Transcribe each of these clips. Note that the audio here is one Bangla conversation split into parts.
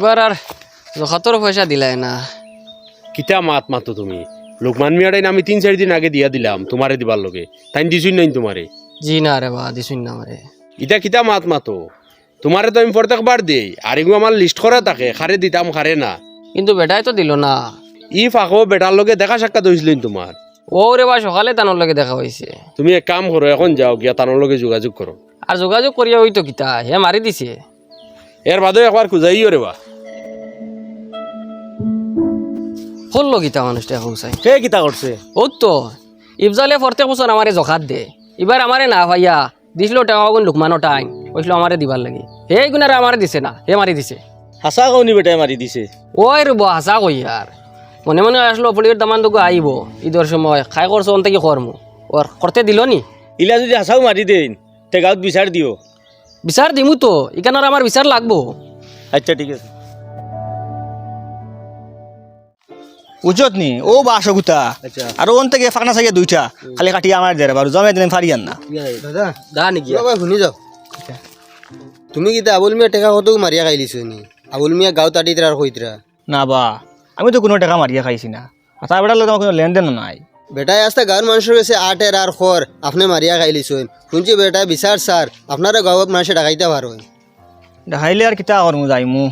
এবার আর জখাতর পয়সা দিলাই না। কিতা মাত মাতো তুমি? লোকমান মিয়াটাই আমি তিন চারি দিন আগে দিয়া দিলাম তোমারে দিবার লগে। তাই দিছুই নাই তোমারে জি না রে বা দিছুন না আমারে ইটা কিতা মাত মাতো? তোমারে তো আমি প্রত্যেকবার দেই আর এগুলো আমার লিস্ট করা থাকে খারে দিতাম খারে না। কিন্তু বেটাই তো দিল না। ই ফাঁকো বেটার লগে দেখা সাক্ষাৎ হয়েছিলেন তোমার ও রে বা সকালে তানোর লগে দেখা হয়েছে তুমি এক কাম করো এখন যাও গিয়া তানোর লগে যোগাযোগ করো। আর যোগাযোগ করিয়া ওই তো কিতা হে মারি দিছে। এর বাদেও একবার খুঁজাইও রে বা। হল্লো কিতা মানুষটা হৌসাই কে কিতা করছে ও তো ইফজালে প্রত্যেক বছর আমারে জখাত দে। এবার আমারে না ভাইয়া দিছিল টাকা কোন লুকমানো টাইম। কইছিল আমারে দিবার লাগে। হে গুণারে আমারে দিছে না হে মারি দিছে। হাসা কৌনি বেটাই মারি দিছে? ওই রব হাসা কই আর মনে মনে আসলো পুলির দামান দুগো আইব ঈদের সময় খাই করছ অন্তে কি করমু ওর করতে দিল নি? ইলা যদি হাসাও মারি দেন গাঁত বিচার দিও বিচার দিমু তো ইকানোর আমার বিচার লাগবো। আচ্ছা ঠিক আছে। উজত নি? ও বাসো গুতা আর ওন থেকে ফাঁকনা সাইয়া দুইটা। খালি কাটিয়ে আমার দেরে বারো। জমে দিন ফারিয়ান না। দাদা দা নাকি শুনি যাও। তুমি কিতা আবুল মিয়া টেকা কত মারিয়া খাইলিছো নি? আবুল মিয়া গাঁও তাটিতরা আর কইতরা না বা আমি তো কোনো টাকা মারিয়া খাইছি না। আর তার বেটার লোক কোনো লেনদেন নাই। বেটাই আসতে গাঁৱৰ মানুষের কাছে আটের আর খর আপনি মারিয়া খাইলিছেন শুনছি বেটাই বিচার স্যার আপনারা গাঁৱত মানুষে ডাকাইতে পারো দেখাইলে আর কিতা করমু যাইমু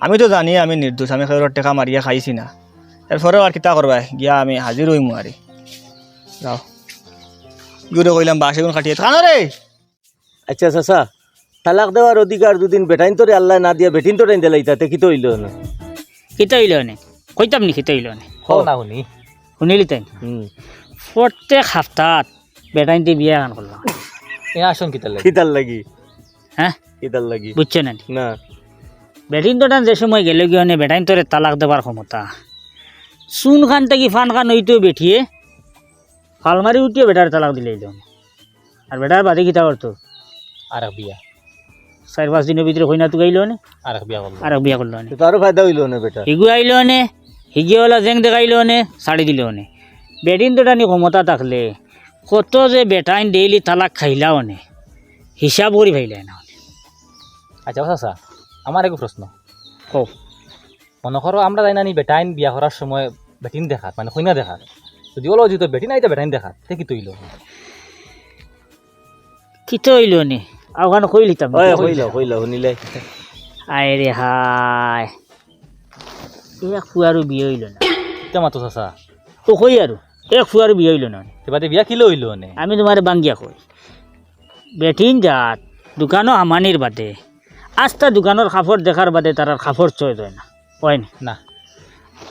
আমি তো জানি আমি নির্দোষ আমি খেলোর টাকা মারিয়া খাইছি না। এরপরেও আর কিতা করবা? গিয়া আমি হাজির হইমু আরে। যাও। গুড়ে কইলাম বাসে গুণ কাটিয়ে থানো রে আচ্ছা চাচা তালাক দেওয়ার অধিকার দুদিন বেটাইন তোরে আল্লাহ না দিয়া বেটিন তোরে দিলাই তাতে কি তো হইল না কিতা হইল নে কইতাম নি কিতা হইল নে না শুনি শুনিলি তাই? প্রত্যেক বেটাইন বেটাইনতে বিয়া এখন করলাম এ আসুন কিতার লাগি? কিতার লাগি? হ্যাঁ কিতার লাগি? বুঝছে না না। বেটিন তো যে সময় গেলে গিয়ে নে বেটাইন তোরে তালাক দেবার ক্ষমতা। চুন খান থাকি ফান খান হইতো বেঠিয়ে ফালমারি উঠিয়ে বেটার তালাক দিলে আর বেটার বাদে কিতা করতো আর বিয়া চার পাঁচ দিনের ভিতরে হইনা তো গাইল নে আর বিয়া করল আর বিয়া করল নে তো তারও ফায়দা হইল না বেটা হিগু আইল নে হিগিওয়ালা জেং দেখাইল নে ছাড়ি দিল নে বেটিন তো টানি ক্ষমতা থাকলে কত যে বেটাইন ডেইলি তালাক খাইলাও নে হিসাব করি ভাইলাই না আচ্ছা চাচা আমার এক প্রশ্ন কও মনে করো আমরা যাই না বেটাইন বিয়া করার সময় বেটিন দেখাত মানে কইনা দেখাত। যদি ওলো যদি বেটিন আইতে বেটাইন দেখাত। তে কি তৈল? কিতো হইল নে? আওখান কইলি তাম ওই কইল কইল শুনিলে। আয় রে হাই। এক ফুয়ারও বিয়ে হইল না। তে মাতো চাচা। তো কই আৰু এক ফুয়ারও বিয়ে হইল না। এবারে বিয়া কিলো হইল নে? আমি তোমার বাঙ্গিয়া কই বেটিন যাত দোকানো হামানির বাদে। আস্তা দোকানের কাপড় দেখার বাদে তার আর কাপড় চয়েস না। হয় না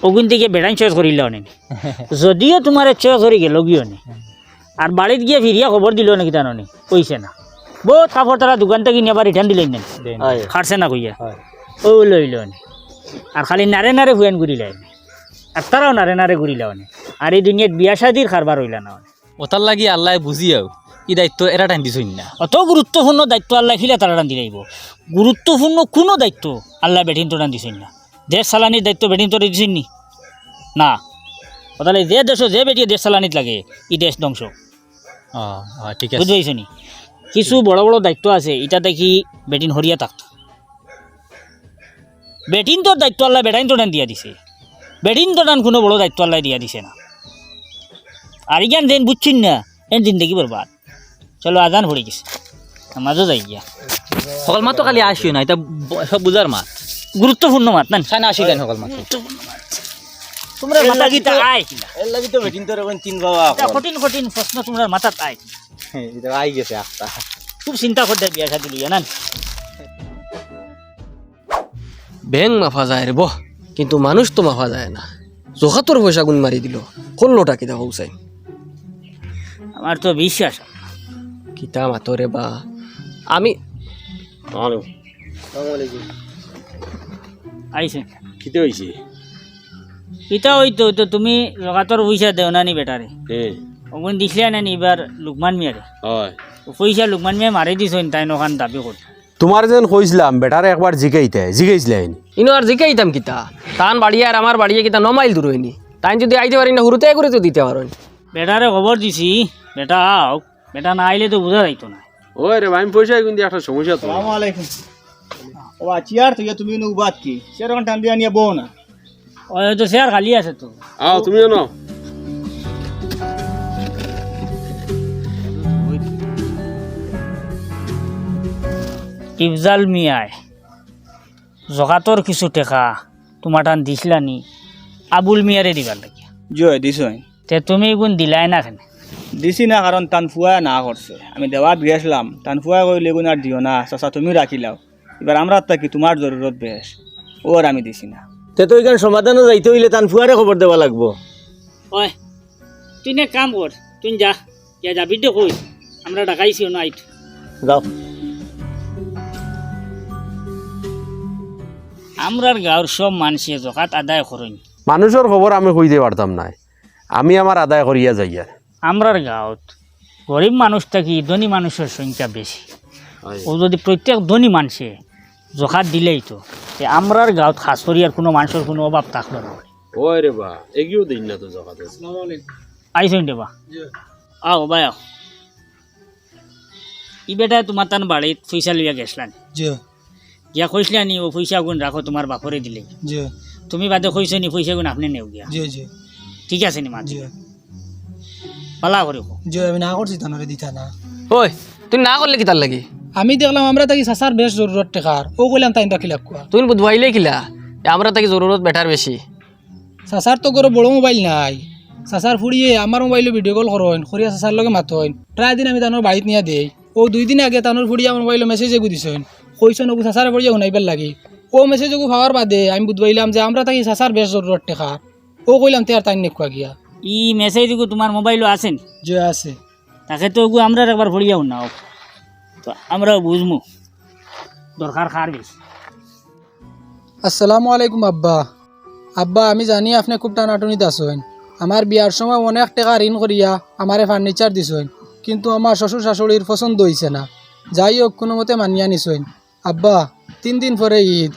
ওগুন থেকে বেড়াইন চয়েস করিল নি যদিও তোমার চয়েস করি গেল গিয়ে আর বাড়িত গিয়ে ফিরিয়া খবর দিল নাকি জানো নি কইছে না। বহুত কাপড় তারা দোকান থেকে নিয়ে আবার রিটার্ন দিলেন না খাটছে না কইয়া। ও লইল আর খালি নারে নারে হুয়েন ঘুরিলাই নি। আর তারাও নারে নারে ঘুরিলাও নি। আর এই দুনিয়াত বিয়া শাদির খারবার হইলা না ওতার লাগি আল্লাহ বুঝিয়াও কি দায়িত্ব এরা টাইম দিছই না। অত গুরুত্বপূর্ণ দায়িত্ব আল্লাহ খিলে তারা টান দিলাইব গুরুত্বপূর্ণ কোনো দায়িত্ব আল্লাহ বেটিন তো টান দিছেন না। দেশ চালানির দায়িত্ব বেটিন তো দিছেন নি? না। তাহলে যে দেশ যে বেটিয়ে দেশ চালানিত লাগে ই দেশ ধ্বংস। ঠিক আছে। বুঝতে নি? কিছু বড় বড় দায়িত্ব আছে এটা দেখি বেটিন হরিয়া থাকত বেটিন তোর দায়িত্ব আল্লাহ বেটাইন তো দিয়া দিছে। বেটিন তো কোনো বড় দায়িত্ব আল্লাহ দিয়া দিছে না। আর ইগান যেন বুঝছিন না এন জিন্দগি বরবাদ। চলো আজান ভরে গেছে। মাঝে যাই গিয়া। সকল মাতো খালি আসিও না এটা সব বুঝার মাত। গুরুত্বপূর্ণ মাত না খানা আসি কেন সকল মাত তোমরা মাথা গীতা আয় এর লাগি তো বেটিন তোর এখন তিন বাবা কঠিন কঠিন প্রশ্ন তোমরা মাথাত আয়। এটা আই গেছে একটা খুব চিন্তা করতে বিয়া শাদি না মাফা যায় রে বহ কিন্তু মানুষ তো মাফা যায় না। জখাতর পয়সা গুণ মারি দিল হল্লোটা কিতা হৌসাই আমার তো বিশ্বাস। কিতা মাতরে বা আমি আইছে। কিতে হয়েছে ইটা হইতো তো তুমি লগাতর পয়সা দেও না নি বেটারে ওগুন দিছিলে না নি এবার লুকমান মিয়ারে হয়। পয়সা লুকমান মিয়া মারি দিছ তাই নখান দাবি করতে তোমার যেন কইছিলাম বেটারে একবার জিগাইতে জিগাইছিলেন ইনো আর জিকাইতাম কিতা? তান বাড়িয়ে আর আমার বাড়িয়ে কিতা ন মাইল দূর হয়নি। তাই যদি আইতে পারি না হুরুতে করে তো দিতে পারো বেটারে খবর দিছি বেটা বেটা না আইলে তো বোঝা যাইতো না। ওই রে আমি পয়সা কিন্তু একটা সমস্যা তো আসসালামু আলাইকুম। ও চেয়ার থেকে তুমি নো বাদ কি? সেরকম টান দিয়া নিয়ে বউ না। ওই তো চেয়ার খালি আছে তো। আও তুমিও ন ইফজাল মিয়ায় জগাতর কিছু টেকা তোমার টান দিছিলানি আবুল মিয়ারে দিবার লাগে। জয় দিছই। তে তুমি গুণ দিলাই না কেন? দিছি না কারণ টান ফুয়া না করছে আমি দেওয়াত গেছিলাম। টান ফুয়া কইলে গুণ আর দিও না। চাচা তুমি রাখিলাও এবার আমরা থাকি তোমার জরুরত বেশ? ওর আমি দিছি না। তে তো এখানে সমাধানও যাইতে হইলে তান ফুয়ারে খবর দেওয়া লাগবো। ওই তুই নে কাম কর তুই যা যা যাবি তো কই। আমরা ডাকাইছি না আইট যাও। আমরার গাঁৱৰ সব মানুষে জকাত আদায় করেন। মানুষের খবর আমি কইতে পারতাম না। আমি আমার আদায় করিয়া যাইয়ার আমরার গাঁৱত গরিব মানুষ থাকি ধনী মানুষের সংখ্যা বেশি? ও যদি প্রত্যেক ধনী মানুষে জকাত দিলেই তো। আমরার গাঁৱত খাস করি আর কোনো মানুষের কোনো অভাব থাকল না। ওই রে বা এগিয়েও দিন না তো জগাতে আইসেন দেবা আও বাই আও ই বেটা তোমার তান বাড়িত পয়সা লইয়া গেছলান গিয়া কইসলা নি ও পয়সা গুণ রাখো তোমার বাপরে দিলে। তুমি বাদে কইছো নি পয়সা গুণ আপনি নেও গিয়া জি জি। ঠিক আছে নি মাঝে জি। পালা করে আমি না করছি তানরে দিতা না ওই তুই না করলে কি তার লাগি? আমি দেখলাম আমরা তাকে সাসার বেশ জরুরত টেকার। ও কইলাম তাই রাখিলাম কুয়া তুই বুধবাইলে কিলা? এ আমরা তাকে জরুরত বেটার বেশি। সাসার তো করে বড় মোবাইল নাই। সাসার ফুড়িয়ে আমার মোবাইলে ভিডিও কল করেন খরিয়া সাসার লগে মাতইন প্রায় দিন আমি তানোর বাড়িত নিয়ে দেই। ও দুই দিন আগে তানোর ফুড়িয়ে আমার মোবাইলে মেসেজ এগু দিছেন কইছেন ওগু সাসারে পড়িয়ে শুনাইবার লাগি। ও মেসেজ এগু ভাবার বাদে আমি বুধবাইলাম যে আমরা তাকে সাসার বেশ জরুরত টেকার। ও কইলাম তে আর তাই নেকুয়া গিয়া। ই মেসেজ তোমার মোবাইলও আছেন? যে আছে। তাকে তো ওগু আমরা একবার ভরিয়াও না তো আমরাও বুঝমু। দরকার খার আসসালামু আলাইকুম, আব্বা। আব্বা, আমি জানি আপনি খুব টানাটনিত আছেন। আমার বিয়ার সময় অনেক টাকা ঋণ করিয়া আমারে ফার্নিচার দিছেন, কিন্তু আমার শ্বশুর শাশুড়ির পছন্দ হইছে না। যাই হোক, কোনো মতে মানিয়া নিছেন। আব্বা, তিন দিন পরে ঈদ।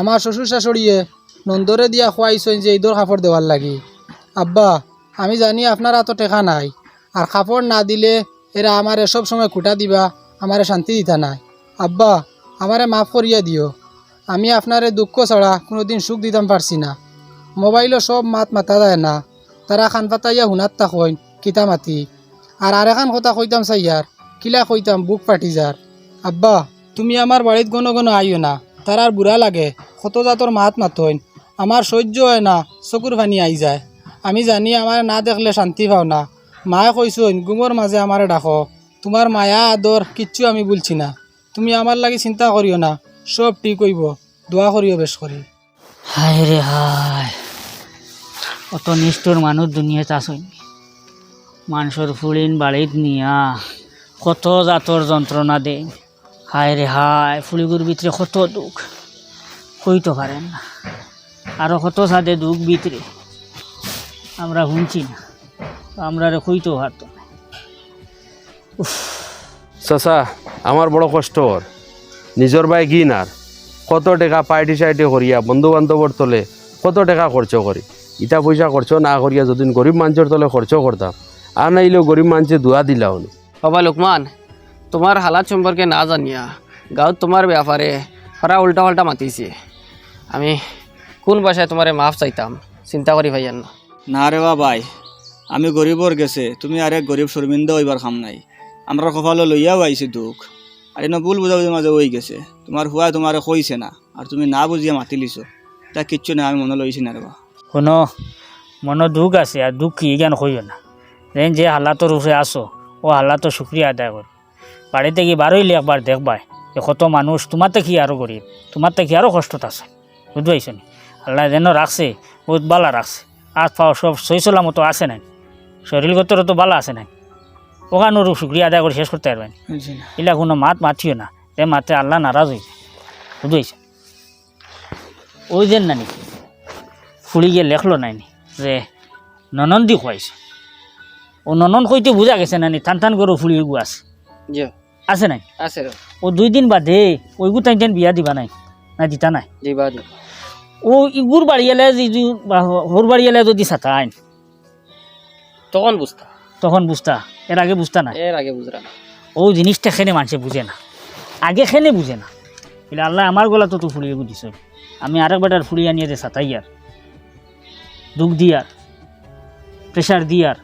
আমার শ্বশুর শাশুড়িয়ে নন্দরে দিয়া খোয়াইছেন যে ঈদর কাপড় দেওয়ার লাগি। আব্বা, আমি জানি আপনার এত টেকা নাই, আর কাপড় না দিলে এরা আমার সব সময় কুটা দিবা। আমারে শান্তি দিতা নাই। আব্বা, আমারে মাফ করিয়া দিও। আমি আপনারে দুঃখ ছাড়া কোনোদিন সুখ দিতাম পারছি না। মোবাইলও সব মাত মাতা যায় না। তারা খান পাতাইয়া হুনাত তাকইন কিতা মাতি? আর আর এখন কথা কইতাম চাইয়ার কিলা কইতাম, বুক পাটি যার আব্বা, তুমি আমার বাড়িত গণ গণ আইও না। তার আর বুড়া লাগে, কত জাতর মাত মাতইন? আমার সহ্য হয় না চকুর পানি আই যায়। আমি জানি আমার না দেখলে শান্তি পাও না। মায়ে কইসইন গুমর মাঝে আমারে ডাকো। তোমার মায়া, আদর কিচ্ছু আমি বলছি না। তুমি আমার লাগি চিন্তা করিও না, সব ঠিক হইব, দোয়া করিও বেশ করি। হায় রে হায় অত নিষ্ঠুর মানুষ দুনিয়া চাষই মানুষের ফুলিন বাড়িত নিয়া কত জাতর যন্ত্রণা দে। হায় রে হায় ফুলিগুর ভিতরে কত দুঃখ? কইতে পারেন না। আরও কত সাদে দুঃখ ভিতরে আমরা শুনছি না। আমরা কইতেও পারতো। চাচা আমার বড় কষ্ট ওর নিজের বাই গিন আর কত টাকা পার্টি সাইটি করিয়া বন্ধু বান্ধবর তলে কত টাকা খরচ করি। ইটা পয়সা খরচ না করিয়া যদি গরিব মানুষের তলে খরচ করতাম আর নাইলেও গরিব মানুষে দোয়া দিলাও বাবা লোকমান তোমার হালাত সম্পর্কে না জানিয়া গাঁৱত তোমার ব্যাপারে সারা উল্টা পাল্টা মাতিছে। আমি কোন ভাষায় তোমারে মাফ চাইতাম চিন্তা করি ভাইয়ান। না না রে বা ভাই আমি গরিবর গেছে তুমি আরে গরিব শর্মিন্দ হইবার খাম নাই। আমরা কপালো লইয়াও আইছি দুঃখ। আর এনে ভুল বুঝাবুঝি মাঝে হয়ে গেছে। তোমার হুয়া তোমারে কইছে না, আর তুমি না বুঝিয়া মাতি লিছো। তা কিচ্ছু না, আমি মনে লইছি না রে বা কোনো মনে দুঃখ আছে, আর দুঃখ কি জ্ঞান কইও না। যেন যে হালাতর উপরে আসো ও হালাতো শুক্রিয়া আদায় করো। বাড়িতে কি বারোইলে একবার দেখবাই যে কত মানুষ তোমার কি আরও গরিব তোমার কি আরও কষ্টত আছে। বুঝতে পারছ নি? আল্লাহ যেন রাখছে, বহুত বালা রাখছে। হাত পাও সব সইসলা মতো আছে নাই। শরীরগতরও তো বালা আছে নাই। ওখানোর শুক্রিয়া আদায় করে শেষ করতে পারবেন। বুঝছি এলা কোনো মাত মাতিও না। যে মাতে আল্লাহ নারাজ হয়েছে। বুঝতে পারছ ওই যে নানি ফুলি গিয়ে লেখলো নাইনি যে ননন্দি খুয়াইছে। ও ননন কইতে বুঝা গেছে নানি টান টান করে ফুলি গু আছে। আছে নাই? আছে ও দুই দিন বাদে ওইগু টাইম টাইম বিয়া দিবা নাই না দিতা নাই। জি বাদ ও ইগুর বাড়ি এলে যদি হোর বাড়ি এলে যদি সাতাইন তখন বুঝতা। তখন বুঝতা এর আগে বুঝতা না। এর আগে বুঝরা না। ও জিনিসটা খেনে মানুষে বুঝে না। আগে খেনে বুঝে না। বলে আল্লাহ আমার গলা তো তো ফুলিয়ে দিছ আমি আরেক বেটার ফুলি আনিয়ে দে সাতাইয়ার দুঃখ দিয়ার প্রেশার দিয়ার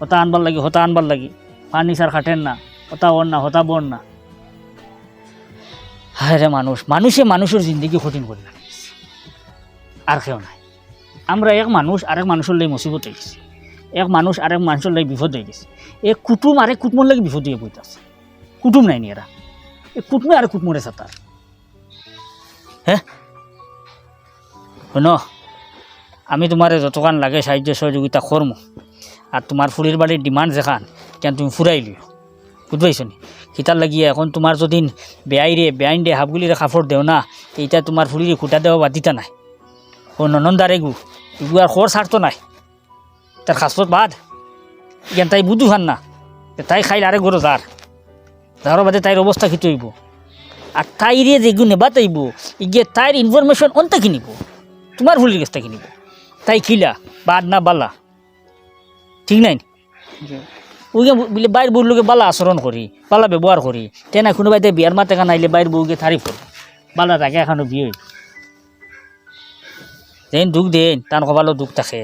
হতা আনবার লাগি হতা আনবার লাগি। ফার্নিচার খাটেন না হতা ওর না হতা বর না। হায় রে মানুষ মানুষে মানুষের জিন্দগি কঠিন করে আর কেউ নাই। আমরা এক মানুষ আরেক মানুষের লাই মুসিবত হয়ে গেছি। এক মানুষ আরেক মানুষের লাই বিপদ হয়ে গেছে। এক কুটুম আরেক কুটুমের লাগে বিপদ হয়ে বইতাছে কুটুম নাই নি এরা এ কুটুমে আর কুটুমরে সাঁতার হ্যাঁ শোনো, আমি তোমার যতক্ষণ লাগে সাহায্য সহযোগিতা করমু আর তোমার ফুলির বাড়ির ডিমান্ড যেখান কেন তুমি ফুরাই লিও বুঝবাইছ নি? কিতার লাগিয়ে এখন তোমার যদি বেআইরে বেআইন দে হাফগুলিরে কাপড় দেও না এইটা তোমার ফুলিরে খুঁটা দেওয়া বাদিতা নাই। ও ননন্দারে গু এগু আর খর ছাড়তো নাই। তার খাসপত বাদ। জ্ঞান তাই বুধু হান না। তাই খাইলে আরে গরো যার যার বাদে তাইর অবস্থা কি তৈব? আর তাইরে যেগু নেবা তাইব ইগে তাইর ইনফরমেশন অন্তা কিনিব তোমার ভুলির কাছটা কিনিব তাই খিলা বাদ না বালা। ঠিক নাই? ওকে বলে বাইর বউর লোকে বালা আচরণ করি বালা ব্যবহার করি। তেনা কোনোবাই বিয়ার মাতে কান আইলে বাইর বউকে তারিফ করি। বালা তাকে এখনও বিয়ে যেন দুঃখ দেন তার কপালও দুঃখ থাকে।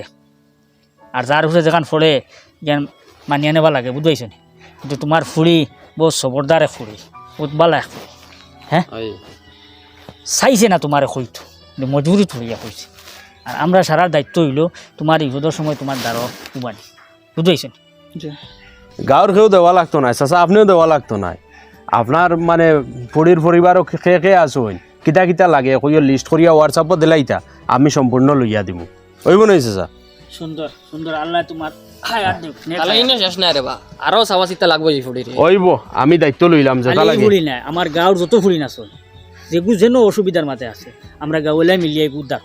আর যার উপরে যেখান ফলে জ্ঞান মানিয়ে নেবা লাগে বুঝবাইছ নি? কিন্তু তোমার ফুড়ি বহু সবরদার এক ফুড়ি উৎবালা এক ফুড়ি হ্যাঁ। চাইছে না তোমার হইতো কিন্তু মজবুরি থইয়া কইছে আর আমরা সারার দায়িত্ব হইল তোমার ইহুদর সময় তোমার দ্বারা উবানি বুঝবাইছ নি? গাঁৱৰ কেউ দেওয়া লাগতো নাই চাচা আপনিও দেওয়া লাগতো নাই। আপনার মানে পরির পরিবারও কে খে আসুন কিতা কিতা লাগে কইও লিস্ট করিয়া হোয়াটসআপত দিলাইতা আমি সম্পূর্ণ লইয়া দিমু ওইব নাই চাচা? সুন্দর সুন্দর আল্লাহ তোমার হায়াত দেখ তাহলে ইনে শেষ নাই রে বা আরও চাবা চিতা লাগবো এই ফুড়িরে। ওইব আমি দায়িত্ব লইলাম যেটা লাগে। ফুলি নাই আমার গাঁৱৰ যত ফুলি নাচল যেগু যেন অসুবিধার মাঝে আছে আমরা গাঁৱলৈ মিলিয়ে উদ্ধার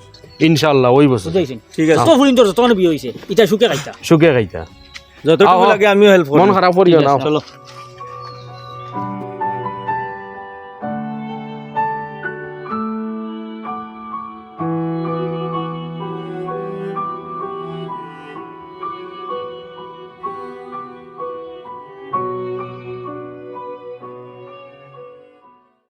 ইনশাল্লাহ ওইব চাচা। বুঝাইছেন? ঠিক আছে। যত ফুলিন তোর যতক্ষণ বিয়ে হয়েছে এটা সুখে খাইতা সুখে খাইতা যতটুকু। লাগে আমিও হেল্প মন খারাপ করিও না। চলো।